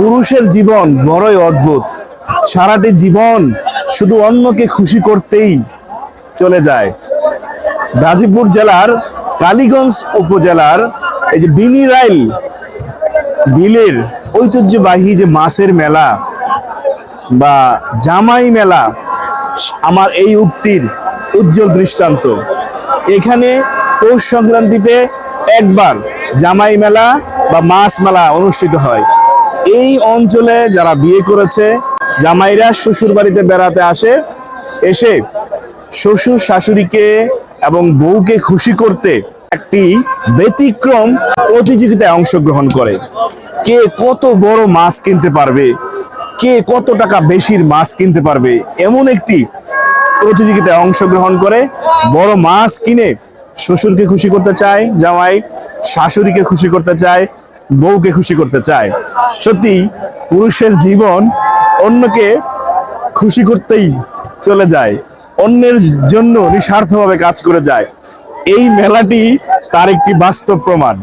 পুরুষের জীবন বড়ই অদ্ভুত। সারাটি জীবন শুধু অন্যকে খুশি করতেই চলে যায়। গাজীপুর জেলার কালীগঞ্জ উপজেলার এই যে বিনিরাইল বিলের ঐতিহ্যবাহী যে মাছের মেলা বা জামাই মেলা আমার এই উক্তির উজ্জ্বল দৃষ্টান্ত। এখানে পৌষ সংক্রান্তিতে একবার জামাই মেলা বা মাছ মেলা অনুষ্ঠিত হয়। এই অঞ্চলে যারা বিয়ে করেছে, জামাইরা শ্বশুর বাড়িতে বেড়াতে আসে, এসে শ্বশুর শাশুড়িকে এবং বউকে খুশি করতে একটি ব্যতিক্রম প্রতিযোগিতায় অংশগ্রহণ করে। কে কত বড় মাছ কিনতে পারবে? কে কত টাকা বেশির মাছ কিনতে পারবে? এমন একটি প্রতিযোগিতায় অংশগ্রহণ করে বড় মাছ কিনে শ্বশুরকে খুশি করতে চায়, জামাই শাশুড়িকে খুশি করতে চায় বউকে খুশি করতে চায়। সত্যি, পুরুষের জীবন অন্যকে খুশি করতেই চলে যায়। অন্যের জন্য নিঃস্বার্থভাবে কাজ করে যায়। এই মেলাটি তার একটি বাস্তব প্রমাণ।